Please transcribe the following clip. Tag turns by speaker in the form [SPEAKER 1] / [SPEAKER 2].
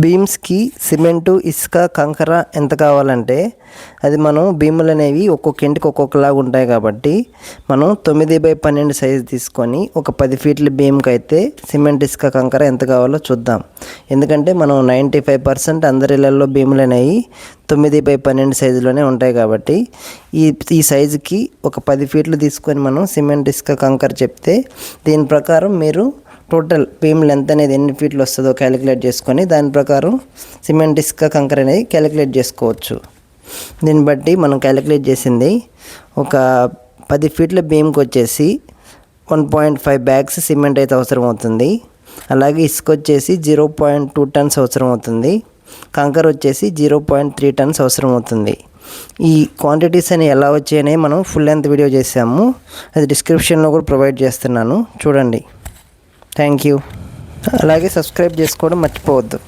[SPEAKER 1] బీమ్స్కి cement ఇసుక కంకర ఎంత కావాలంటే అది మనం భీములు అనేవి ఒక్కొక్క ఇంటికి ఒక్కొక్కలాగా ఉంటాయి కాబట్టి మనం తొమ్మిది బై పన్నెండు సైజు తీసుకొని ఒక పది ఫీట్ల భీమ్కి అయితే సిమెంట్ ఇసుక కంకర ఎంత కావాలో చూద్దాం. ఎందుకంటే మనం నైంటీ ఫైవ్ పర్సెంట్ అందరి ఇళ్ళల్లో భీములు అనేవి తొమ్మిది బై పన్నెండు సైజులోనే ఉంటాయి కాబట్టి ఈ ఈ సైజుకి ఒక పది ఫీట్లు తీసుకొని మనం సిమెంట్ ఇసుక కంకర చెప్తే దీని ప్రకారం మీరు టోటల్ బీమ్ లెంత్ అనేది ఎన్ని ఫీట్లు వస్తుందో క్యాలిక్యులేట్ చేసుకొని దాని ప్రకారం సిమెంట్ ఇసుక కంకర అనేది క్యాలిక్యులేట్ చేసుకోవచ్చు. దీన్ని బట్టి మనం క్యాలిక్యులేట్ చేసింది ఒక పది ఫీట్ల బీమ్కి వచ్చేసి one point five bags cement అయితే అవసరం అవుతుంది. అలాగే ఇసుక వచ్చేసి జీరో పాయింట్ టూ టన్స్ అవసరం అవుతుంది. కంకర వచ్చేసి జీరో పాయింట్ త్రీ టన్స్ అవసరం అవుతుంది. ఈ క్వాంటిటీస్ అని ఎలా వచ్చాయని మనం ఫుల్ లెంత్ వీడియో చేసాము అది డిస్క్రిప్షన్లో కూడా ప్రొవైడ్ చేస్తున్నాను. చూడండి. థ్యాంక్ యూ అలాగే సబ్స్క్రైబ్ చేసుకోవడం మర్చిపోవద్దు.